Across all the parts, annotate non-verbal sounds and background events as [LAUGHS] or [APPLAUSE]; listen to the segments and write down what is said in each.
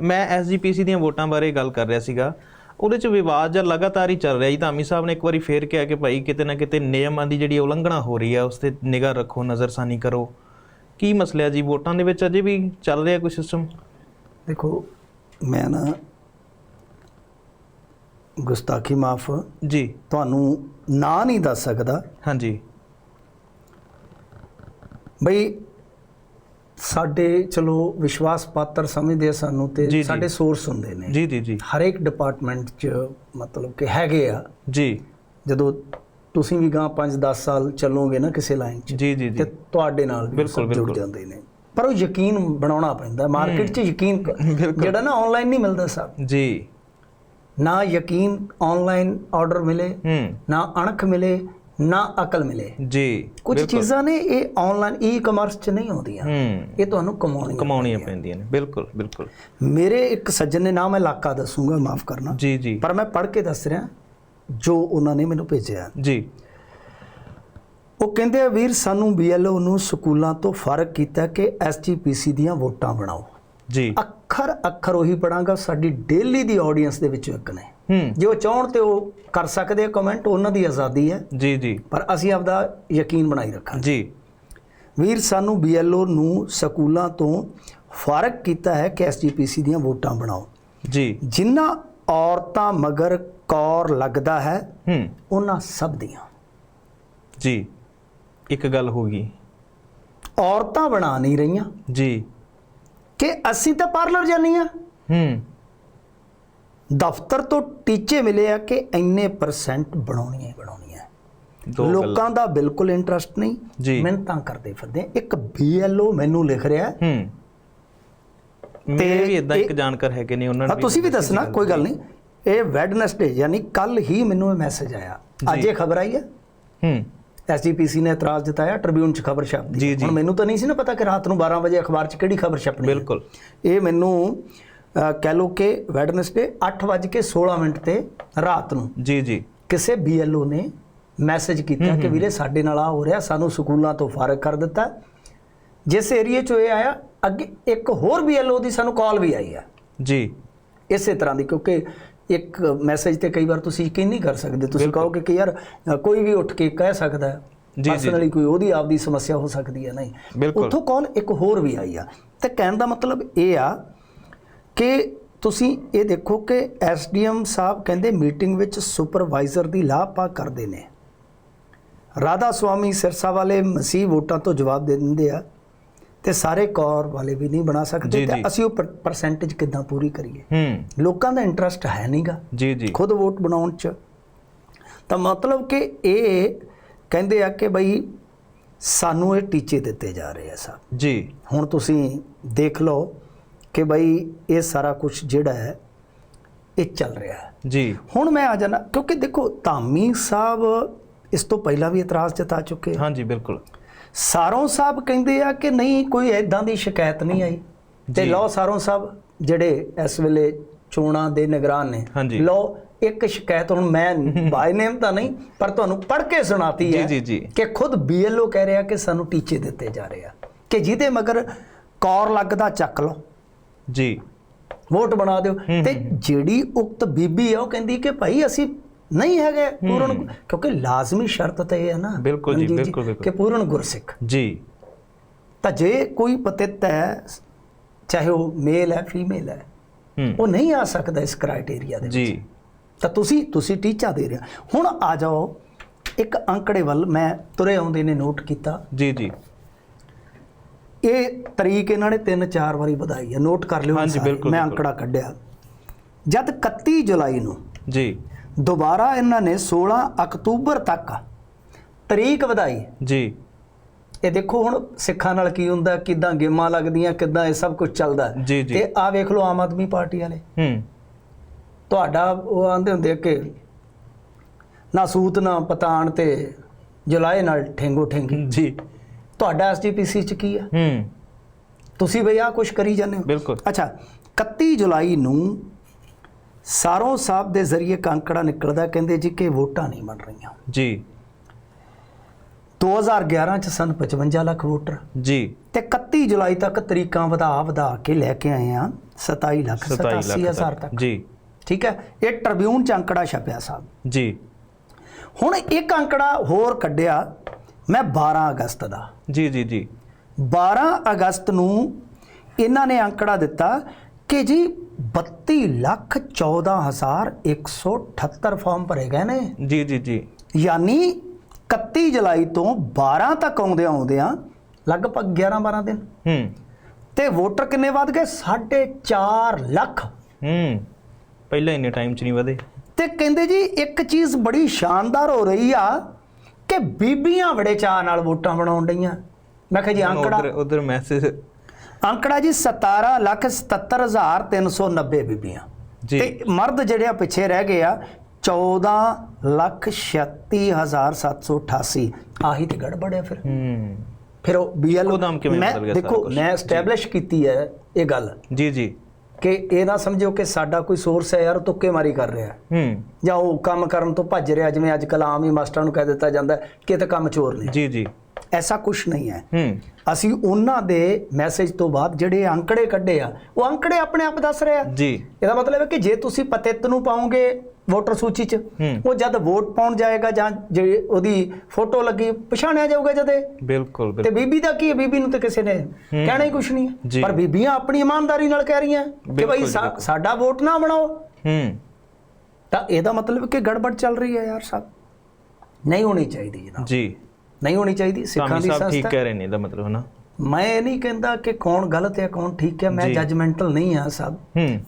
ਮੈਂ ਐਸਜੀਪੀਸੀ ਦੀਆਂ ਵੋਟਾਂ ਬਾਰੇ ਗੱਲ ਕਰ ਰਿਹਾ ਸੀਗਾ। ਉਹਦੇ ਚ ਵਿਵਾਦ ਜਾਂ ਲਗਾਤਾਰ ਹੀ ਚੱਲ ਰਿਹਾ ਜੀ। ਧਾਮੀ ਸਾਹਿਬ ਨੇ ਇੱਕ ਵਾਰੀ ਫੇਰ ਕਿਹਾ ਕਿ ਭਾਈ ਕਿਤੇ ਨਾ ਕਿਤੇ ਨਿਯਮਾਂ ਦੀ ਜਿਹੜੀ ਉਲੰਘਣਾ ਹੋ ਰਹੀ ਹੈ ਉਸ ਤੇ ਨਿਗਾਹ ਰੱਖੋ ਨਜ਼ਰਸਾਨੀ ਕਰੋ। ਕੀ ਮਸਲਾ ਜੀ? ਵੋਟਾਂ ਦੇ ਵਿੱਚ ਅਜੇ ਵੀ ਚੱਲ ਰਿਹਾ ਕੋਈ ਸਿਸਟਮ ਦੇਖੋ ਮੈਂ ਨਾ ਗੁਸਤਾਖੀ ਮਾਫ ਜੀ। ਤੁਹਾਨੂੰ ਨਾਂ ਨਹੀਂ ਦੱਸ ਸਕਦਾ। ਹਾਂਜੀ। ਬਈ ਸਾਡੇ ਚਲੋ ਵਿਸ਼ਵਾਸ ਪਾਤਰ ਸਮਝਦੇ ਸਾਨੂੰ ਤੇ। ਸਾਡੇ ਸੋਰਸ ਹੁੰਦੇ ਨੇ। ਜੀ ਜੀ ਜੀ। ਹਰੇਕ ਡਿਪਾਰਟਮੈਂਟ 'ਚ ਮਤਲਬ ਕਿ ਹੈਗੇ ਆ। ਜੀ। ਜਦੋਂ ਤੁਸੀਂ ਵੀ ਗਾਂ 5-10 ਸਾਲ ਚੱਲੋਗੇ ਨਾ ਕਿਸੇ ਲਾਈਨ 'ਚ ਜੀ ਜੀ ਤੇ ਤੁਹਾਡੇ ਨਾਲ ਬਿਲਕੁਲ, ਜੁੜ। ਜਾਂਦੇ ਨੇ। ਪਰ ਉਹ ਯਕੀਨ ਬਣਾਉਣਾ ਪੈਂਦਾ ਮਾਰਕੀਟ 'ਚ ਯਕੀਨ ਜਿਹੜਾ ਨਾ ਆਨਲਾਈਨ ਨਹੀਂ ਮਿਲਦਾ ਸਾਹਿਬ ਜੀ। ਨਾ ਯਕੀਨ ਆਨਲਾਈਨ ਆਰਡਰ ਮਿਲੇ ਨਾ ਅਣਖ ਮਿਲੇ ਨਾ ਅਕਲ ਮਿਲੇ। ਜੀ ਕੁਝ। ਚੀਜ਼ਾਂ ਨੇ ਇਹ ਆਨਲਾਈਨ ਈ-ਕਮਰਸ 'ਚ ਨਹੀਂ ਆਉਂਦੀਆਂ। ਹੂੰ। ਇਹ ਤੁਹਾਨੂੰ ਕਮਾਉਣੀਆਂ ਕਮਾਉਣੀਆਂ ਪੈਂਦੀਆਂ। ਨੇ। ਬਿਲਕੁਲ ਬਿਲਕੁਲ। ਮੇਰੇ ਇੱਕ ਸੱਜਣ ਨੇ ਨਾਮ ਹੈ ਇਲਾਕਾ ਦੱਸੂਗਾ ਮਾਫ ਕਰਨਾ। ਜੀ ਜੀ। ਪਰ ਮੈਂ ਪੜ੍ਹ ਕੇ ਦੱਸ ਰਿਹਾ ਜੋ ਉਹਨਾਂ ਨੇ ਮੈਨੂੰ ਭੇਜਿਆ। ਜੀ। ਉਹ ਕਹਿੰਦੇ ਆ ਵੀਰ ਸਾਨੂੰ ਬੀਐਲਓ ਨੂੰ ਸਕੂਲਾਂ ਤੋਂ ਫ਼ਰਕ ਕੀਤਾ ਕਿ ਐਸਜੀਪੀਸੀ ਦੀਆਂ ਵੋਟਾਂ ਬਣਾਓ। ਜੀ। ਅੱਖਰ ਅੱਖਰ ਉਹੀ ਪੜਾਂਗਾ ਸਾਡੀ ਡੇਲੀ ਦੀ ਆਡੀਅנס ਦੇ ਵਿੱਚੋਂ ਇੱਕ ਨੇ। ਹੂੰ। ਜੇ ਉਹ ਚਾਹਣ ਤੇ ਉਹ ਕਰ ਸਕਦੇ ਆ ਕਮੈਂਟ ਉਹਨਾਂ ਦੀ ਆਜ਼ਾਦੀ ਹੈ। ਜੀ ਜੀ। ਪਰ ਅਸੀਂ ਆਪਦਾ ਯਕੀਨ ਬਣਾਈ ਰੱਖਾਂਗੇ। ਜੀ। ਵੀਰ ਸਾਨੂੰ ਬੀਐਲਓ ਨੂੰ ਸਕੂਲਾਂ ਤੋਂ ਫ਼ਰਕ ਕੀਤਾ ਹੈ ਕਿ ਐਸਜੀਪੀਸੀ ਦੀਆਂ ਵੋਟਾਂ ਬਣਾਓ। ਜੀ। ਜਿਨ੍ਹਾਂ ਔਰਤਾਂ ਮਗਰ ਕੌਰ ਲੱਗਦਾ ਹੈ ਹੂੰ। ਉਹਨਾਂ ਸਭ ਦੀਆਂ। ਜੀ। ਇੱਕ ਗੱਲ ਹੋ ਗਈ। ਔਰਤਾਂ ਬਣਾ ਨਹੀਂ ਰਹੀਆਂ। ਜੀ। ਕਿ ਅਸੀਂ ਤਾਂ ਪਾਰਲਰ ਜਾਂਦੀਆਂ ਹੂੰ। ਦਫ਼ਤਰ ਤੋਂ ਟੀਚੇ ਮਿਲੇ ਆ ਕਿ ਇੰਨੇ ਪਰਸੈਂਟ ਬਣਾਉਣੀਆਂ ਹੀ ਬਣਾਉਣੀਆਂ। ਲੋਕਾਂ ਦਾ ਬਿਲਕੁਲ ਇੰਟਰਸਟ ਨਹੀਂ। ਮਿਹਨਤਾਂ ਕਰਦੇ ਫਿਰਦੇ। ਆ। ਇੱਕ ਬੀਐਲਓ ਮੈਨੂੰ ਲਿਖ ਰਿਹਾ ਹੈ, ਹੂੰ। ਮੇਰੇ ਵੀ ਇਦਾਂ ਇੱਕ ਜਾਣਕਾਰ ਹੈਗੇ ਨੇ ਉਹਨਾਂ ਹਾਂ ਨੇ ਤੁਸੀਂ ਵੀ ਦੱਸਣਾ ਕੋਈ ਗੱਲ ਨਹੀਂ। ਇਹ ਵੈਡਨਸਡੇ ਯਾਨੀ ਕੱਲ ਹੀ ਮੈਨੂੰ ਇਹ ਮੈਸੇਜ ਆਇਆ। ਅੱਜ ਇਹ ਖਬਰ ਆਈ ਹੈ? ਹੂੰ। ਐਸਜੀਪੀਸੀ ਨੇ ਇਤਰਾਜ਼ ਜਤਾਇਆ ਟ੍ਰਿਬਿਊਨ 'ਚ ਖਬਰ ਛਪਦੀ ਹੈ। ਜੀ। ਹੁਣ ਮੈਨੂੰ ਤਾਂ ਨਹੀਂ ਸੀ ਨਾ ਪਤਾ ਕਿ ਰਾਤ ਨੂੰ 12 ਵਜੇ ਅਖਬਾਰ 'ਚ ਕਿਹੜੀ ਖਬਰ ਛਪਣੀ ਹੈ। ਬਿਲਕੁਲ ਇਹ ਮੈਨੂੰ ਕਹਿ ਲਓ ਕਿ ਵੈਡਨਸਡੇ 8:16 ਮਿੰਟ ਤੇ ਰਾਤ ਨੂੰ ਜੀ ਜੀ ਕਿਸੇ ਬੀਐਲਓ ਨੇ ਮੈਸੇਜ ਕੀਤਾ ਕਿ ਵੀਰੇ ਸਾਡੇ ਨਾਲ ਆ ਹੋ ਰਿਹਾ ਸਾਨੂੰ ਸਕੂਲਾਂ ਤੋਂ ਫਾਰਗ ਕਰ ਦਿੱਤਾ ਜਿਸ ਏਰੀਏ 'ਚੋਂ ਇਹ ਆਇਆ ਅੱਗੇ ਇੱਕ ਹੋਰ ਬੀਐਲਓ ਦੀ ਸਾਨੂੰ ਕਾਲ ਵੀ ਆਈ ਆ ਜੀ ਇਸੇ ਤਰ੍ਹਾਂ ਦੀ ਕਿਉਂਕਿ ਇੱਕ ਮੈਸੇਜ ਤੇ ਕਈ ਵਾਰ ਤੁਸੀਂ ਯਕੀਨ ਨਹੀਂ ਕਰ ਸਕਦੇ। ਤੁਸੀਂ ਕਹੋਗੇ ਕਿ ਯਾਰ ਕੋਈ ਵੀ ਉੱਠ ਕੇ ਕਹਿ ਸਕਦਾ ਹੈ ਜੀ, ਜੀ। ਪਰਸਨਲੀ ਕੋਈ ਉਹਦੀ ਆਪਦੀ ਸਮੱਸਿਆ ਹੋ ਸਕਦੀ ਹੈ ਨਹੀਂ। ਉੱਥੋਂ ਕਾਲ ਇੱਕ ਹੋਰ ਵੀ ਆਈ ਆ? ਤੇ ਕਹਿਣ ਦਾ ਮਤਲਬ ਇਹ ਆ ਕਿ ਤੁਸੀਂ ਇਹ ਦੇਖੋ ਕਿ ਐਸਡੀਐਮ ਸਾਹਿਬ ਕਹਿੰਦੇ ਮੀਟਿੰਗ ਵਿੱਚ ਸੁਪਰਵਾਈਜ਼ਰ ਦੀ ਲਾਪਾ ਕਰਦੇ ਨੇ। ਰਾਧਾ ਸੁਆਮੀ ਸਿਰਸਾ ਵਾਲੇ ਮਸੀਹ ਵੋਟਾਂ ਤੋਂ ਜਵਾਬ ਦੇ ਦਿੰਦੇ ਆ। ਤੇ ਸਾਰੇ ਕੌਰ ਵਾਲੇ ਵੀ ਨਹੀਂ ਬਣਾ ਸਕਦੇ ਜੀ, ਤੇ ਜੀ। ਅਸੀਂ ਉਹ ਪਰਸੈਂਟੇਜ ਕਿੱਦਾਂ ਪੂਰੀ ਕਰੀਏ? ਹੂੰ। ਲੋਕਾਂ ਦਾ ਇੰਟਰਸਟ ਹੈ ਨਹੀਂਗਾ। ਜੀ ਜੀ। ਖੁਦ ਵੋਟ ਬਣਾਉਣ ਚ। ਤਾਂ ਮਤਲਬ ਕਿ ਇਹ ਕਹਿੰਦੇ ਆ ਕਿ ਬਈ ਸਾਨੂੰ ਇਹ ਟੀਚੇ ਦਿੱਤੇ ਜਾ ਰਹੇ ਆ ਸਭ ਜੀ। ਹੁਣ ਤੁਸੀਂ ਦੇਖ ਲਓ ਕਿ ਬਈ ਇਹ ਸਾਰਾ ਕੁਝ ਜਿਹੜਾ ਹੈ ਇਹ ਚੱਲ ਰਿਹਾ ਹੈ। ਜੀ। ਹੁਣ ਮੈਂ ਆ ਜਾਣਾ ਕਿਉਂਕਿ ਦੇਖੋ ਧਾਮੀ ਸਾਹਿਬ ਇਸ ਤੋਂ ਪਹਿਲਾਂ ਵੀ ਇਤਰਾਜ਼ ਜਤਾ ਚੁੱਕੇ ਆ। ਹਾਂਜੀ ਬਿਲਕੁਲ। ਸਾਰੋਂ ਸਾਹਿਬ ਕਹਿੰਦੇ ਆ ਕਿ ਨਹੀਂ ਕੋਈ ਐਦਾਂ ਦੀ ਸ਼ਿਕਾਇਤ ਨਹੀਂ ਆਈ। ਤੇ। ਲਓ ਸਾਰੋਂ ਸਾਹਿਬ ਜਿਹੜੇ ਇਸ ਵੇਲੇ ਚੋਣਾਂ ਦੇ ਨਿਗਰਾਨ ਨੇ। ਲਓ ਇੱਕ ਸ਼ਿਕਾਇਤ ਹੁਣ ਮੈਂ [LAUGHS] ਬਾਈ ਨੇਮ ਤਾਂ ਨਹੀਂ ਪਰ ਤੁਹਾਨੂੰ ਪੜ੍ਹ ਕੇ ਸੁਣਾਤੀ ਹੈ। ਕਿ ਖੁਦ ਬੀਐਲਓ ਕਹਿ ਰਿਹਾ ਕਿ ਸਾਨੂੰ ਟੀਚੇ ਦਿੱਤੇ ਜਾ ਰਹੇ ਆ। ਕਿ ਜਿਹਦੇ ਮਗਰ ਕੌਰ ਲੱਗਦਾ ਚੱਕ ਲਓ। ਜੀ। ਵੋਟ ਬਣਾ ਦਿਓ। ਤੇ ਜਿਹੜੀ ਉਕਤ ਬੀਬੀ ਆ ਉਹ ਕਹਿੰਦੀ ਕਿ ਭਾਈ ਅਸੀਂ ਨਹੀਂ ਹੈਗੇ ਪੂਰਨ ਕਿਉਂਕਿ ਲਾਜ਼ਮੀ ਸ਼ਰਤ ਤਾਂ ਇਹ ਹੈ ਨਾ ਬਿਲਕੁਲ ਜੀ, ਬਿਲਕੁਲ, ਬਿਲਕੁਲ। ਕਿ ਪੂਰਨ ਗੁਰਸਿੱਖ। ਜੀ। ਤਾਂ ਜੇ ਕੋਈ ਪਤਿਤ ਹੈ ਚਾਹੇ ਉਹ ਮੇਲ ਹੈ ਫੀਮੇਲ ਹੈ ਉਹ ਨਹੀਂ ਆ ਸਕਦਾ ਇਸ ਕ੍ਰਾਈਟੇਰੀਆ ਦੇ ਵਿੱਚ। ਜੀ ਤਾਂ ਤੁਸੀਂ ਤੁਸੀਂ ਟੀਚਾ ਦੇ ਰਹੇ ਹੁਣ ਆ ਜਾਓ ਇੱਕ ਅੰਕੜੇ ਵੱਲ ਮੈਂ ਤੁਰੇ ਆਉਂਦੇ ਨੇ ਨੋਟ ਕੀਤਾ। ਜੀ ਜੀ। ਇਹ ਤਰੀਕ ਇਹਨਾਂ ਨੇ ਤਿੰਨ ਚਾਰ ਵਾਰੀ ਵਧਾਈ ਹੈ। ਨੋਟ ਕਰ ਲਿਓ ਮੈਂ। ਅੰਕੜਾ ਕੱਢਿਆ। ਜਦ 31 ਜੁਲਾਈ ਨੂੰ ਜੀ। ਦੁਬਾਰਾ ਇਹਨਾਂ ਨੇ 16 ਅਕਤੂਬਰ ਤੱਕ ਤਰੀਕ ਵਧਾਈ। ਜੀ। ਇਹ ਦੇਖੋ ਹੁਣ ਸਿੱਖਾਂ ਨਾਲ ਕੀ ਹੁੰਦਾ ਕਿਦਾਂ ਗੇਮਾਂ ਲੱਗਦੀਆਂ ਕਿਦਾਂ ਇਹ ਸਭ ਕੁਝ ਚੱਲਦਾ। ਜੀ, ਜੀ। ਤੇ ਆ ਵੇਖ ਲਓ ਆਮ ਆਦਮੀ ਪਾਰਟੀ ਵਾਲੇ। ਹੂੰ। ਤੁਹਾਡਾ ਉਹ ਆਂਦੇ ਹੁੰਦੇ ਕਿ ਨਾ ਸੂਤ ਨਾ ਪਤਾਣ ਤੇ ਜੁਲਾਏ ਨਾਲ ਠੇਂਗੋ ਠੇਂਗੀ। ਜੀ। ਤੁਹਾਡਾ ਐਸਜੀਪੀਸੀ ਚ ਕੀ ਆ? ਹੂੰ। ਤੁਸੀਂ ਬਈ ਆ ਕੁਝ ਕਰੀ ਜਾਂਦੇ ਹੋ। ਬਿਲਕੁਲ। ਅੱਛਾ 31 ਜੁਲਾਈ ਨੂੰ ਸਾਰੋਂ ਸਾਹਿਬ ਦੇ ਜ਼ਰੀਏ ਕਾਂਕੜਾ ਨਿਕਲਦਾ ਕਹਿੰਦੇ ਜੀ ਕਿ ਵੋਟਾਂ ਨਹੀਂ ਬਣ ਰਹੀਆਂ। ਜੀ। 2011 ਚ ਸਨ 55 ਲੱਖ ਵੋਟਰ। ਜੀ। ਤੇ 31 ਜੁਲਾਈ ਤੱਕ ਤਰੀਕਾਂ ਵਧਾ ਵਧਾ ਕੇ ਲੈ ਕੇ ਆਏ ਆ 27 ਲੱਖ 27 87 ਲੱਖ ਹਜ਼ਾਰ ਤੱਕ। ਜੀ। ਠੀਕ ਹੈ? ਇਹ ਟ੍ਰਿਬਿਊਨ ਚ ਅੰਕੜਾ ਛਪਿਆ ਸਾਹਿਬ ਜੀ। ਹੁਣ ਇੱਕ ਅੰਕੜਾ ਹੋਰ ਕੱਢਿਆ ਮੈਂ 12 ਅਗਸਤ ਦਾ। ਜੀ ਜੀ ਜੀ। 12 ਅਗਸਤ ਨੂੰ ਇਹਨਾਂ ਨੇ ਅੰਕੜਾ ਦਿੱਤਾ ਕਿ ਜੀ 32 ਲੱਖ 14 ਹਜ਼ਾਰ 178 ਫਾਰਮ ਭਰੇ ਗਏ ਨੇ। ਜੀ ਜੀ ਜੀ। ਯਾਨੀ 31 ਜੁਲਾਈ ਤੋਂ 12 ਤੱਕ ਆਉਂਦੇ ਆਉਂਦਿਆਂ ਲਗਭਗ 11 12 ਦਿਨ। ਹੂੰ। ਤੇ ਵੋਟਰ ਕਿੰਨੇ ਵੱਧ ਗਏ? 4.5 ਲੱਖ। ਹੂੰ। ਪਹਿਲਾਂ ਇੰਨੇ ਟਾਈਮ ਚ ਨਹੀਂ ਵਧੇ। ਤੇ ਕਹਿੰਦੇ ਜੀ ਇੱਕ ਚੀਜ਼ ਬੜੀ ਸ਼ਾਨਦਾਰ ਹੋ ਰਹੀ ਆ ਕਿ ਬੀਬੀਆਂ ਬੜੇ ਚਾਅ ਨਾਲ ਵੋਟਾਂ ਬਣਾਉਣ ਡਈਆਂ। ਮੈਂ ਕਿਹਾ ਜੀ ਅੰਕੜਾ ਉਧਰ ਉਧਰ ਮੈਸੇਜ ਅੰਕੜਾ ਜੀ 17 ਲੱਖ 77390 ਬੀਬੀਆਂ। ਜੀ। ਤੇ ਮਰਦ ਜਿਹੜੇ ਆ ਪਿੱਛੇ ਰਹਿ ਗਏ ਆ 14 ਲੱਖ 36788 ਆਹੀ ਤੇ ਗੜਬੜ ਹੈ ਫਿਰ। ਹੂੰ। ਫਿਰ ਉਹ ਬੀਐਲ ਇੱਕੋਦਮ ਕਿਵੇਂ ਬਦਲ ਗਿਆ ਸਾਰਾ ਦੇਖੋ? ਮੈਂ ਐਸਟੈਬਲਿਸ਼ ਕੀਤੀ ਹੈ ਇਹ ਗੱਲ। ਜੀ ਜੀ। ਕਿ ਇਹ ਨਾ ਸਮਝੋ ਕਿ ਸਾਡਾ ਕੋਈ ਸੋਰਸ ਹੈ ਯਾਰ ਤੁੱਕੇ ਮਾਰੀ ਕਰ ਰਿਹਾ। ਹੂੰ। ਜਾਂ ਉਹ ਕੰਮ ਕਰਨ ਤੋਂ ਭੱਜ ਰਿਹਾ ਜਿਵੇਂ ਅੱਜ ਕੱਲ੍ਹ ਆਮ ਹੀ ਮਾਸਟਰਾਂ ਨੂੰ ਕਹਿ ਦਿੱਤਾ ਜਾਂਦਾ ਕਿ ਇਹ ਤਾਂ ਕੰਮ ਚੋਰ ਨੇ ਜੀ ਜੀ। ਐਸਾ ਕੁਝ ਨਹੀਂ ਹੈ। ਹੂੰ। ਅਸੀਂ ਉਹਨਾਂ ਦੇ ਮੈਸੇਜ ਤੋਂ ਬਾਅਦ ਜਿਹੜੇ ਅੰਕੜੇ ਕੱਢੇ ਆ ਉਹ ਅੰਕੜੇ ਆਪਣੇ ਆਪ ਦੱਸ ਰਹੇ ਜੀ। ਇਹਦਾ ਮਤਲਬ ਹੈ ਕਿ ਜੇ ਤੁਸੀਂ ਪਤਿਤ ਨੂੰ ਪਾਓਗੇ ਵੋਟਰ ਸੂਚੀ 'ਚ। ਉਹ ਜਦ ਵੋਟ ਪਾਉਣ ਜਾਏਗਾ ਜਾਂ ਜੇ ਉਹਦੀ ਫੋਟੋ ਲੱਗੀ ਪਛਾਣਿਆ ਜਾਊਗਾ ਜਦੇ। ਬਿਲਕੁਲ ਤੇ ਬੀਬੀ ਦਾ ਕੀ ਹੈ? ਬੀਬੀ ਨੂੰ ਤਾਂ ਕਿਸੇ ਨੇ ਕਹਿਣਾ ਹੀ ਕੁਝ ਨਹੀਂ ਪਰ ਬੀਬੀਆਂ ਆਪਣੀ ਇਮਾਨਦਾਰੀ ਨਾਲ ਕਹਿ ਰਹੀਆਂ ਕਿ ਭਾਈ। ਸਾਡਾ ਵੋਟ ਨਾ ਬਣਾਓ। ਹੂੰ। ਤਾਂ ਇਹਦਾ ਮਤਲਬ ਕਿ ਗੜਬੜ ਚੱਲ ਰਹੀ ਹੈ ਯਾਰ ਸਾਹਿਬ ਨਹੀਂ ਹੋਣੀ ਚਾਹੀਦੀ ਜਨਾਬ ਜੀ। ਨਹੀਂ ਹੋਣੀ ਚਾਹੀਦੀ ਸਿੱਖਾਂ ਦੀ ਸਾਹਿਬ ਠੀਕ ਸੰਸਥਾ ਕਹਿ ਰਹੇ ਨੇ ਇਹਦਾ ਮਤਲਬ ਹੈ ਨਾ ਮੈਂ ਇਹ ਨਹੀਂ ਕਹਿੰਦਾ ਕਿ ਕੌਣ ਗਲਤ ਹੈ ਕੌਣ ਠੀਕ ਹੈ ਮੈਂ। ਜੱਜਮੈਂਟਲ ਨਹੀਂ ਆ ਸਭ।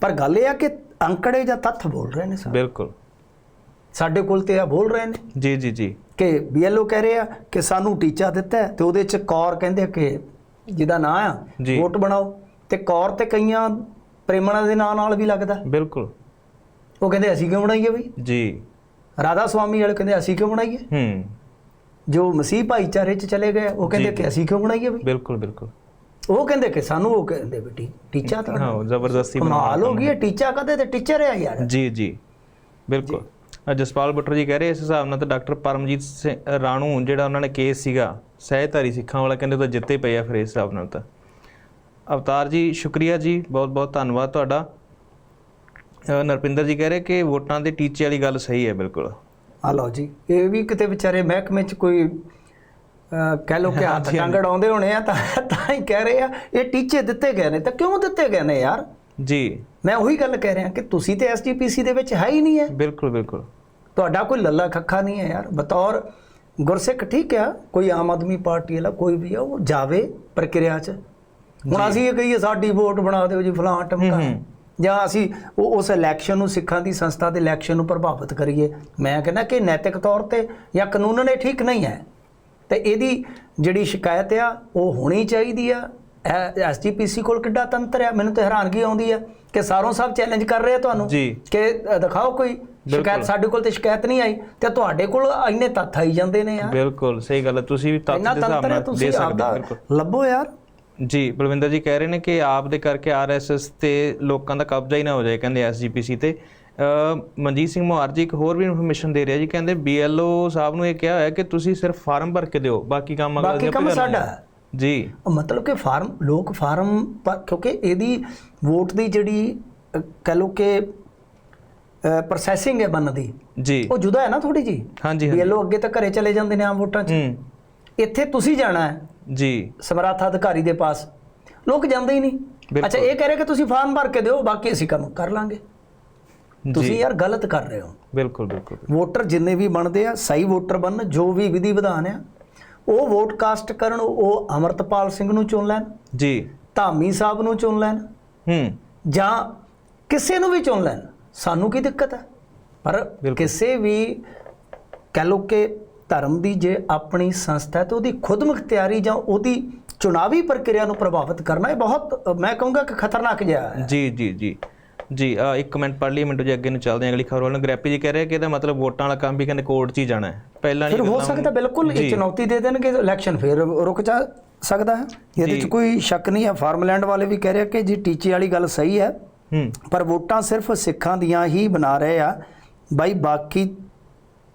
ਪਰ ਗੱਲ ਇਹ ਆ ਕਿ ਅੰਕੜੇ ਜਾਂ ਤੱਥ ਬੋਲ ਰਹੇ ਨੇ ਸਭ। ਬਿਲਕੁਲ। ਸਾਡੇ ਕੋਲ ਤੇ ਆ ਬੋਲ ਰਹੇ ਨੇ। ਜੀ ਜੀ ਜੀ। ਕਿ ਬੀਐਲਓ ਕਹਿ ਰਹੇ ਆ ਕਿ ਸਾਨੂੰ ਟੀਚਾ ਦਿੱਤਾ ਤੇ ਉਹਦੇ ਚ ਕੌਰ ਕਹਿੰਦੇ ਕਿ ਜਿਹਦਾ ਨਾਂ ਆ। ਵੋਟ ਬਣਾਓ। ਤੇ ਕੌਰ ਤੇ ਕਈਆਂ ਪ੍ਰੇਮਣਾ ਦੇ ਨਾਂ ਨਾਲ ਵੀ ਲੱਗਦਾ। ਬਿਲਕੁਲ। ਉਹ ਕਹਿੰਦੇ ਅਸੀਂ ਕਿਉਂ ਬਣਾਈਏ ਬਈ? ਜੀ। ਰਾਧਾ ਸੁਆਮੀ ਵਾਲੇ ਕਹਿੰਦੇ ਅਸੀਂ ਕਿਉਂ ਬਣਾਈਏ? ਹੂੰ। ਜੋ ਮਸੀਹ ਭਾਈਚਾਰੇ ਚ ਚਲੇ ਗਏ ਉਹ ਕਹਿੰਦੇ ਕਿ ਅਸੀਂ ਕਿਉਂ ਬਣਾਈਏ ਬਈ ਬਿਲਕੁਲ ਬਿਲਕੁਲ। ਉਹ ਕਹਿੰਦੇ ਕਿ ਸਾਨੂੰ ਉਹ ਕਹਿੰਦੇ ਵੀ ਟੀ- ਟੀਚਾ ਤਾਂ ਹਾਂ ਜ਼ਬਰਦਸਤੀ ਕਮਾਲ ਹੋ ਗਈ ਹੈ ਟੀਚਾ ਕਦੇ ਤੇ ਟੀਚਰ ਆ ਯਾਰ। ਜੀ ਜੀ। ਬਿਲਕੁਲ। ਜਸਪਾਲ ਬੱਟਰ ਜੀ ਕਹਿ ਰਹੇ ਇਸ ਹਿਸਾਬ ਨਾਲ ਤਾਂ ਡਾਕਟਰ ਪਰਮਜੀਤ ਰਾਣੂ ਜਿਹੜਾ ਉਹਨਾਂ ਨੇ ਕੇਸ ਸੀਗਾ ਸਹਿਧਾਰੀ ਸਿੱਖਾਂ ਵਾਲਾ ਕਹਿੰਦੇ ਉਹ ਤਾਂ ਜਿੱਤੇ ਪਏ ਆ ਫਿਰ ਇਸ ਹਿਸਾਬ ਨਾਲ ਤਾਂ। ਅਵਤਾਰ ਜੀ ਸ਼ੁਕਰੀਆ ਜੀ ਬਹੁਤ ਬਹੁਤ ਧੰਨਵਾਦ ਤੁਹਾਡਾ। ਨਰਪਿੰਦਰ ਜੀ ਕਹਿ ਰਹੇ ਕਿ ਵੋਟਾਂ ਦੇ ਟੀਚੇ ਵਾਲੀ ਗੱਲ ਸਹੀ ਹੈ ਬਿਲਕੁਲ। ਆ ਲਓ ਜੀ ਇਹ ਵੀ ਕਿਤੇ ਵਿਚਾਰੇ ਮਹਿਕਮੇ ਚ ਕੋਈ ਕਹਿ ਲੋ ਕਿ ਹੱਥ। ਟੰਗੜ ਆਉਂਦੇ ਹੋਣੇ ਆ ਤਾਂ ਤਾਂ ਹੀ ਕਹਿ ਰਹੇ ਆ ਇਹ ਟੀਚੇ ਦਿੱਤੇ ਗਏ ਨੇ ਤਾਂ ਕਿਉਂ ਦਿੱਤੇ ਗਏ ਨੇ ਯਾਰ? ਜੀ। ਮੈਂ ਉਹੀ ਗੱਲ ਕਹਿ ਰਿਹਾ ਕਿ ਤੁਸੀਂ ਤੇ ਐਸਜੀਪੀਸੀ ਦੇ ਵਿੱਚ ਹੈ ਹੀ ਨਹੀਂ ਹੈ ਬਿਲਕੁਲ ਬਿਲਕੁਲ। ਤੁਹਾਡਾ ਕੋਈ ਲੱਲਾ ਖੱਖਾ ਨਹੀਂ ਹੈ ਯਾਰ। ਬਤੌਰ ਗੁਰਸਿੱਖ ਠੀਕ ਆ ਕੋਈ ਆਮ ਆਦਮੀ ਪਾਰਟੀ ਵਾਲਾ ਕੋਈ ਵੀ ਆ ਉਹ ਜਾਵੇ ਪ੍ਰਕਿਰਿਆ 'ਚ। ਹੁਣ ਅਸੀਂ ਇਹ ਕਹੀਏ ਸਾਡੀ ਵੋਟ ਬਣਾ ਦਿਓ ਜੀ ਫਲਾਂ ਟਮਕਾ। ਜਾਂ ਅਸੀਂ ਉਹ ਉਸ ਇਲੈਕਸ਼ਨ ਨੂੰ ਸਿੱਖਾਂ ਦੀ ਸੰਸਥਾ ਦੇ ਇਲੈਕਸ਼ਨ ਨੂੰ ਪ੍ਰਭਾਵਿਤ ਕਰੀਏ। ਮੈਂ ਕਹਿੰਦਾ ਕਿ ਨੈਤਿਕ ਤੌਰ ਤੇ ਜਾਂ ਕਾਨੂੰਨ ਇਹ ਠੀਕ ਨਹੀਂ ਹੈ ਤੇ ਇਹਦੀ ਜਿਹੜੀ ਸ਼ਿਕਾਇਤ ਆ ਉਹ ਹੋਣੀ ਚਾਹੀਦੀ ਆ। ਐਸਜੀਪੀਸੀ ਕੋਲ ਕਿੱਡਾ ਤੰਤਰ ਆ ਮੈਨੂੰ ਤੇ ਹੈਰਾਨਗੀ ਆਉਂਦੀ ਆ ਕਿ ਸਾਰੋਂ ਸਾਹਿਬ ਚੈਲੰਜ ਕਰ ਰਹੇ ਆ ਤੁਹਾਨੂੰ। ਕਿ ਦਿਖਾਓ ਕੋਈ। ਸ਼ਿਕਾਇਤ ਸਾਡੇ ਕੋਲ ਤੇ ਸ਼ਿਕਾਇਤ ਨਹੀਂ ਆਈ ਤੇ ਤੁਹਾਡੇ ਕੋਲ ਇੰਨੇ ਤੱਥ ਆਈ ਜਾਂਦੇ ਨੇ ਯਾਰ ਬਿਲਕੁਲ ਸਹੀ ਗੱਲ ਹੈ ਤੁਸੀਂ ਵੀ ਤੱਥ ਦੇ ਹਿਸਾਬ ਨਾਲ ਦੇ ਸਕਦੇ ਲੱਭੋ ਯਾਰ। ਜੀ ਬਲਵਿੰਦਰ ਜੀ ਕਹਿ ਰਹੇ ਨੇ ਕਿ ਆਪ ਦੇ ਕਰਕੇ ਆਰਐਸਐਸ ਤੇ ਲੋਕਾਂ ਦਾ ਕਬਜ਼ਾ ਹੀ ਨਾ ਹੋ ਜਾਏ ਕਹਿੰਦੇ ਐਸਜੀਪੀਸੀ ਤੇ। ਮਨਜੀਤ ਸਿੰਘ ਮੁਹਾਰ ਜੀ ਇੱਕ ਹੋਰ ਵੀ ਇਨਫੋਰਮੇਸ਼ਨ ਦੇ ਰਿਹਾ ਜੀ ਕਹਿੰਦੇ ਬੀਐਲਓ ਸਾਹਿਬ ਨੂੰ ਇਹ ਕਿਹਾ ਹੋਇਆ ਕਿ ਤੁਸੀਂ ਸਿਰਫ ਫਾਰਮ ਭਰ ਕੇ ਦਿਓ ਬਾਕੀ ਕੰਮ ਅਗਲਾ ਬਾਕੀ ਕੰਮ ਸਾਡਾ। ਜੀ। ਮਤਲਬ ਕਿ ਫਾਰਮ ਲੋਕ ਫਾਰਮ ਕਿਉਂਕਿ ਇਹਦੀ ਵੋਟ ਦੀ ਜਿਹੜੀ ਕਹਿ ਲੋ ਕਿ ਪ੍ਰੋਸੈਸਿੰਗ ਹੈ ਬਣਦੀ ਜੀ। ਉਹ ਜੁਦਾ ਹੈ ਨਾ ਥੋੜੀ ਜੀ ਹਾਂਜੀ ਹਾਂਜੀ। ਬੀਐਲਓ ਅੱਗੇ ਤਾਂ ਘਰੇ ਚਲੇ ਜਾਂਦੇ ਨੇ ਆਮ ਵੋਟਾਂ 'ਚ। ਇੱਥੇ ਤੁਸੀਂ ਜਾਣਾ ਹੈ। ਜੀ। ਸਮਰੱਥ ਅਧਿਕਾਰੀ ਦੇ ਪਾਸ। ਲੋਕ ਜਾਂਦੇ ਹੀ ਨਹੀਂ। ਅੱਛਾ ਇਹ ਕਹਿ ਰਹੇ ਕਿ ਤੁਸੀਂ ਫਾਰਮ ਭਰ ਕੇ ਦਿਓ ਬਾਕੀ ਅਸੀਂ ਕੰਮ ਕਰ ਲਾਂਗੇ। ਤੁਸੀਂ ਯਾਰ ਗਲਤ ਕਰ ਰਹੇ ਹੋ। ਬਿਲਕੁਲ ਬਿਲਕੁਲ। ਵੋਟਰ ਜਿੰਨੇ ਵੀ ਬਣਦੇ ਆ ਸਹੀ ਵੋਟਰ ਬਣਨ ਜੋ ਵੀ ਵਿਧੀ ਵਿਧਾਨ ਆ ਉਹ ਵੋਟ ਕਾਸਟ ਕਰਨ ਉਹ ਅਮਰਤਪਾਲ ਸਿੰਘ ਨੂੰ ਚੁਣ ਲੈਣ ਜੀ। ਧਾਮੀ ਸਾਹਿਬ ਨੂੰ ਚੁਣ ਲੈਣ ਹੂੰ। ਜਾਂ ਕਿਸੇ ਨੂੰ ਵੀ ਚੁਣ ਲੈਣ। ਸਾਨੂੰ ਕੀ ਦਿੱਕਤ ਹੈ ਪਰ। ਕਿਸੇ ਵੀ ਕਹਿ ਲਓ ਕਿ ਧਰਮ ਦੀ ਜੇ ਆਪਣੀ ਸੰਸਥਾ ਹੈ ਤਾਂ ਉਹਦੀ ਖੁਦ ਮੁਖਤਿਆਰੀ ਜਾਂ ਉਹਦੀ ਚੁਣਾਵੀ ਪ੍ਰਕਿਰਿਆ ਨੂੰ ਪ੍ਰਭਾਵਿਤ ਕਰਨਾ ਇਹ ਬਹੁਤ ਮੈਂ ਕਹੂੰਗਾ ਕਿ ਖਤਰਨਾਕ ਜਿਹਾ ਹੈ। ਜੀ ਜੀ ਜੀ। ਜੀ ਇੱਕ ਕਮੈਂਟ ਪੜ੍ਹ ਲਈ ਮਿੰਟੂ ਜੀ ਅੱਗੇ ਨੂੰ ਚੱਲਦੇ ਹਾਂ ਅਗਲੀ ਖਬਰ ਵੱਲ। ਨੂੰ ਗ੍ਰੈਪੀ ਜੀ ਕਹਿ ਰਹੇ ਕਿ ਇਹਦਾ ਮਤਲਬ ਵੋਟਾਂ ਵਾਲਾ ਕੰਮ ਵੀ ਕਹਿੰਦੇ ਕੋਰਟ 'ਚ ਹੀ ਜਾਣਾ ਹੈ। ਪਹਿਲਾਂ ਫਿਰ ਨਹੀਂ ਹੋ ਸਕਦਾ ਬਿਲਕੁਲ ਇਹ। ਚੁਣੌਤੀ ਦੇ ਦੇਣਗੇ ਇਲੈਕਸ਼ਨ ਫਿਰ ਰੁਕ ਜਾ ਸਕਦਾ ਹੈ। ਇਹਦੇ। ਚ ਕੋਈ ਸ਼ੱਕ ਨਹੀਂ ਹੈ। ਫਾਰਮਲੈਂਡ ਵਾਲੇ ਵੀ ਕਹਿ ਰਹੇ ਕਿ ਜੀ ਟੀਚੇ ਵਾਲੀ ਗੱਲ ਸਹੀ ਹੈ। ਹੂੰ। ਪਰ ਵੋਟਾਂ ਸਿਰਫ ਸਿੱਖਾਂ ਦੀਆਂ ਹੀ ਬਣਾ ਰਹੇ ਆ। ਬਾਈ ਬਾਕੀ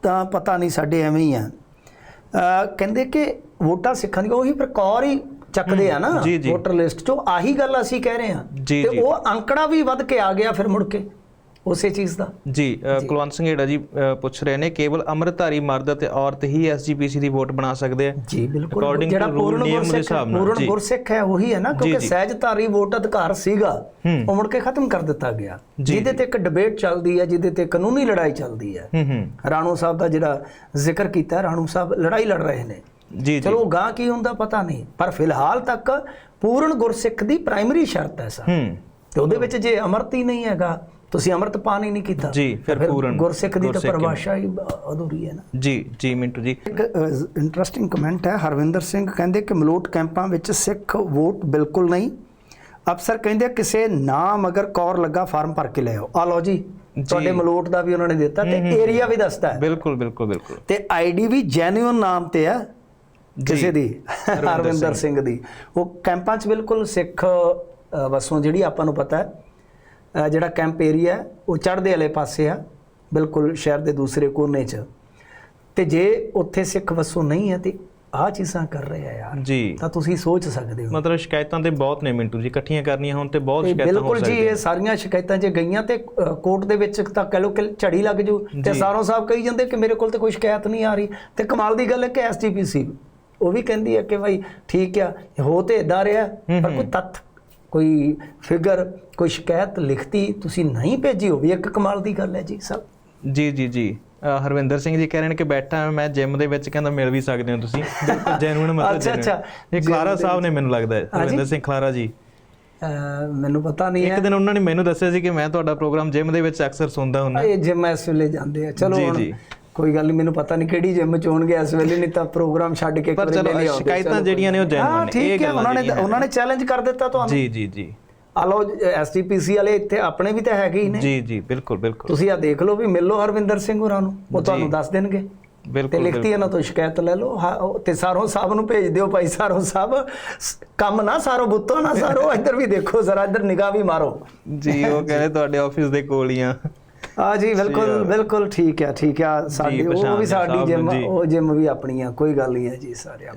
ਤਾਂ ਪਤਾ ਨਹੀਂ ਸਾਡੇ ਐਵੇਂ ਹੀ ਆ ਕਹਿੰਦੇ ਕਿ ਵੋਟਾਂ ਸਿੱਖਾਂ ਦੀਆਂ ਉਹੀ ਪ੍ਰਕਾਰ ਹੀ ਚੱਕਦੇ ਆ ਨਾ। ਵੋਟਰ ਲਿਸਟ ਚੋਂ ਆਹੀ ਗੱਲ ਅਸੀਂ ਕਹਿ ਰਹੇ ਜੀ, ਤੇ। ਉਹ ਅੰਕੜਾ ਵੀ ਵੱਧ ਕੇ ਆ ਗਿਆ ਫਿਰ ਮੁੜ ਕੇ ਉਸੇ ਚੀਜ਼ ਦਾ। ਜੀ ਕੁਲਵੰਤ ਸਿੰਘ ਢੇੜਾ ਜੀ ਪੁੱਛ ਰਹੇ ਨੇ ਕੇਵਲ ਅੰਮ੍ਰਿਤਧਾਰੀ ਮਰਦ ਅਤੇ ਔਰਤ ਹੀ ਐਸਜੀਪੀਸੀ ਦੀ ਵੋਟ ਬਣਾ ਸਕਦੇ ਆ? ਜੀ ਬਿਲਕੁਲ। ਜਿਹੜਾ ਪੂਰਨ ਗੁਰਸਿੱਖ ਹਿਸਾਬ ਨਾਲ, ਪੂਰਨ। ਗੁਰਸਿੱਖ ਹੈ ਉਹੀ ਹੈ ਨਾ ਕਿਉਂਕਿ। ਸਹਿਜਧਾਰੀ ਵੋਟ ਅਧਿਕਾਰ ਸੀਗਾ। ਉਹ ਮੁੜ ਕੇ ਖਤਮ ਕਰ ਦਿੱਤਾ ਗਿਆ। ਜਿਹਦੇ। ਤੇ ਇੱਕ ਡਿਬੇਟ ਚੱਲਦੀ ਹੈ ਜਿਹਦੇ ਤੇ ਕਾਨੂੰਨੀ ਲੜਾਈ ਚੱਲਦੀ ਹੈ। ਰਾਣੂ ਸਾਹਿਬ ਦਾ ਜਿਹੜਾ ਜ਼ਿਕਰ ਕੀਤਾ ਰਾਣੂ ਸਾਹਿਬ ਲੜਾਈ ਲੜ ਰਹੇ ਨੇ। ਜੀ ਚਲੋ ਗਾਂ ਕੀ ਹੁੰਦਾ ਪਤਾ ਨਹੀਂ ਪਰ ਫਿਲਹਾਲ ਤੱਕ ਪੂਰਨ ਗੁਰਸਿੱਖ ਦੀ ਪ੍ਰਾਇਮਰੀ ਸ਼ਰਤ ਹੈ ਸਰ। ਤੇ ਉਹਦੇ ਵਿੱਚ ਜੇ ਅਮਰਤ ਹੀ ਨਹੀਂ ਹੈਗਾ ਤੁਸੀਂ ਅਮਰਤ ਪਾਨ ਹੀ ਨਹੀਂ ਕੀਤਾ। ਜੀ, ਫਿਰ ਪੂਰਨ ਗੁਰਸਿੱਖ ਦੀ ਤਾਂ ਹੀ। ਪਰਿਭਾਸ਼ਾ ਹੀ ਅਧੂਰੀ ਹੈ ਨਾ। ਜੀ ਜੀ ਮਿੰਟੂ ਜੀ। ਇੱਕ ਇੰਟਰਸਟਿੰਗ ਕਮੈਂਟ ਹੈ। ਹਰਵਿੰਦਰ ਸਿੰਘ ਕਹਿੰਦੇ ਕਿ ਮਲੋਟ ਕੈਂਪਾਂ ਵਿੱਚ ਸਿੱਖ ਵੋਟ ਬਿਲਕੁਲ ਨਹੀਂ। ਅਫਸਰ ਕਹਿੰਦੇ ਕਿਸੇ ਨਾਮ ਅਗਰ ਕੌਰ ਲੱਗਾ ਫਾਰਮ ਭਰ ਕੇ ਲੈ ਆਓ। ਆ ਲਓ ਜੀ ਤੁਹਾਡੇ ਮਲੋਟ ਦਾ ਵੀ ਉਹਨਾਂ ਨੇ ਦਿੱਤਾ ਤੇ ਏਰੀਆ ਵੀ ਦੱਸਦਾ ਹੈ। ਬਿਲਕੁਲ ਬਿਲਕੁਲ ਬਿਲਕੁਲ। ਤੇ ਆਈਡੀ ਵੀ ਜੈਨੂਇਨ ਨਾਮ ਤੇ ਆ ਕਿਸੇ ਦੀ। ਹਰਵਿੰਦਰ ਸਿੰਘ। ਦੀ। ਉਹ ਕੈਂਪਾਂ 'ਚ ਬਿਲਕੁਲ ਸਿੱਖ ਵਸੋਂ ਜਿਹੜੀ ਆਪਾਂ ਨੂੰ ਪਤਾ ਹੈ ਜਿਹੜਾ ਕੈਂਪ ਏਰੀਆ ਹੈ, ਉਹ ਚੜ੍ਹਦੇ ਵਾਲੇ ਪਾਸੇ ਆ ਬਿਲਕੁਲ ਸ਼ਹਿਰ ਦੇ ਦੂਸਰੇ ਕੋਨੇ 'ਚ। ਤੇ ਜੇ ਉੱਥੇ ਸਿੱਖ ਵਸੋਂ ਨਹੀਂ ਹੈ ਤੇ ਆਹ ਚੀਜ਼ਾਂ ਕਰ ਰਹੇ ਆ। ਯਾਰ ਜੀ। ਤਾਂ ਤੁਸੀਂ ਸੋਚ ਸਕਦੇ ਹੋ। ਮਤਲਬ ਸ਼ਿਕਾਇਤਾਂ ਤੇ ਬਹੁਤ ਨੇ ਮਿੰਟੂ ਜੀ ਇਕੱਠੀਆਂ ਕਰਨੀਆਂ ਹੋਣ ਤੇ ਬਹੁਤ ਸ਼ਿਕਾਇਤਾਂ ਹੋ ਬਿਲਕੁਲ ਜੀ ਸਕਦੀਆਂ। ਇਹ ਸਾਰੀਆਂ ਸ਼ਿਕਾਇਤਾਂ ਜੇ ਗਈਆਂ ਤੇ ਕੋਰਟ ਦੇ ਵਿੱਚ ਤਾਂ ਕਹ ਲੋ ਕਿ ਝੜੀ ਲੱਗ ਜੂ। ਤੇ ਸਾਰੋਂ ਸਾਹਿਬ ਕਹੀ ਜਾਂਦੇ ਕਿ ਮੇਰੇ ਕੋਲ ਤੇ ਕੋਈ ਸ਼ਿਕਾਇਤ ਨਹੀਂ ਆ ਰਹੀ। ਤੇ ਕਮਾਲ ਦੀ ਗੱਲ ਹੈ ਕਿ ਐਸਜੀਪੀਸੀ ਉਹ ਵੀ ਕਹਿੰਦੀ ਹੈ ਕਿ ਭਾਈ ਠੀਕ ਆ ਹੋ ਤੇ ਇਦਾਂ ਰਿਹਾ ਪਰ ਕੋਈ ਤੱਥ ਕੋਈ ਫਿਗਰ ਕੋਈ ਸ਼ਿਕਾਇਤ ਲਿਖਤੀ ਤੁਸੀਂ ਨਹੀਂ ਭੇਜੀ ਉਹ ਵੀ ਇੱਕ ਕਮਾਲ ਦੀ ਗੱਲ ਹੈ ਜੀ ਸਭ ਜੀ ਜੀ ਜੀ ਹਰਵਿੰਦਰ ਸਿੰਘ ਜੀ ਕਹਿ ਰਹੇ ਨੇ ਕਿ ਬੈਠਾ ਮੈਂ ਜਿਮ ਦੇ ਵਿੱਚ ਕਹਿੰਦਾ ਮਿਲ ਵੀ ਸਕਦੇ ਹੋ ਤੁਸੀਂ ਬਿਲਕੁਲ ਜੈਨੂਇਨ ਮਤਲਬ ਅੱਛਾ। ਅੱਛਾ। ਇਹ ਖਲਾਰਾ ਸਾਹਿਬ ਨੇ ਮੈਨੂੰ ਲੱਗਦਾ ਹੈ। ਹਰਵਿੰਦਰ ਸਿੰਘ ਖਲਾਰਾ ਜੀ ਮੈਨੂੰ ਪਤਾ ਨਹੀਂ ਇੱਕ ਹੈ ਦਿਨ ਉਹਨਾਂ ਨੇ ਮੈਨੂੰ ਦੱਸਿਆ ਸੀ ਕਿ ਮੈਂ ਤੁਹਾਡਾ ਪ੍ਰੋਗਰਾਮ ਜਿਮ ਦੇ ਵਿੱਚ ਅਕਸਰ ਸੁਣਦਾ ਹੁੰਦਾ ਇਹ ਜਿਮ ਇਸ ਵੇਲੇ ਜਾਂਦੇ ਆ ਚਲੋ ਜੀ, ਜੀ। ਕੋਈ ਗੱਲ ਨਹੀਂ ਮੈਨੂੰ ਪਤਾ ਨਹੀਂ ਕਿਹੜੀ ਜਿਮ ਚ ਹੋਣਗੇ ਇਸ ਵੇਲੇ ਨਹੀਂ ਤਾਂ ਪ੍ਰੋਗਰਾਮ ਛੱਡ ਕੇ ਪਰ ਚਲੋ, ਲੈ ਸ਼ਿਕਾਇਤਾਂ ਜਿਹੜੀਆਂ ਨੇ ਉਹ ਹਾਂ ਨੇ, ਠੀਕ ਇਹ ਹੈ ਗੱਲਾਂ ਉਹਨਾਂ ਨੇ ਉਹਨਾਂ ਨੇ ਚੈਲੰਜ ਕਰ ਦਿੱਤਾ ਤੁਹਾਨੂੰ। ਜੀ ਜੀ ਜੀ। ਆ ਲਓ ਐਸਟੀਪੀਸੀ ਵਾਲੇ ਇੱਥੇ ਆਪਣੇ ਵੀ ਤਾਂ ਹੈਗੇ ਹੀ ਨੇ। ਜੀ ਜੀ ਬਿਲਕੁਲ ਬਿਲਕੁਲ। ਤੁਸੀਂ ਆ ਦੇਖ ਲਓ ਵੀ ਮਿਲੋ ਹਰਵਿੰਦਰ ਸਿੰਘ ਹੋਰਾਂ ਨੂੰ ਉਹ ਤੁਹਾਨੂੰ ਦੱਸ ਦੇਣਗੇ। ਤੇ ਬਿਲਕੁਲ ਲਿਖਤੀ ਇਹਨਾਂ ਤੋਂ ਸ਼ਿਕਾਇਤ ਲੈ ਲਓ। ਤੇ ਸਾਰੋਂ ਸਾਹਿਬ ਨੂੰ ਭੇਜ ਦਿਓ ਭਾਈ ਸਾਰੋਂ ਸਾਹਿਬ। ਕੰਮ ਨਾ ਸਾਰੋ ਬੁੱਤੋ ਨਾ ਸਾਰੋ ਇੱਧਰ ਵੀ ਦੇਖੋ ਜ਼ਰਾ ਇੱਧਰ ਨਿਗਾਹ ਵੀ ਮਾਰੋ। ਜੀ ਉਹ ਕਹਿੰਦੇ ਤੁਹਾਡੇ ਆਫਿਸ ਦੇ ਕੋਲ ਹੀ ਆ। ਆ ਜੀ ਬਿਲਕੁਲ ਬਿਲਕੁਲ ਠੀਕ ਹੈ ਠੀਕ ਹੈ ਸਾਡੀ ਉਹ ਵੀ ਸਾਡੀ ਜਿਮ। ਉਹ ਜਿਮ ਵੀ ਆਪਣੀ ਆ ਕੋਈ ਗੱਲ ਨਹੀਂ ਹੈ ਜੀ ਸਾਰਿਆਂ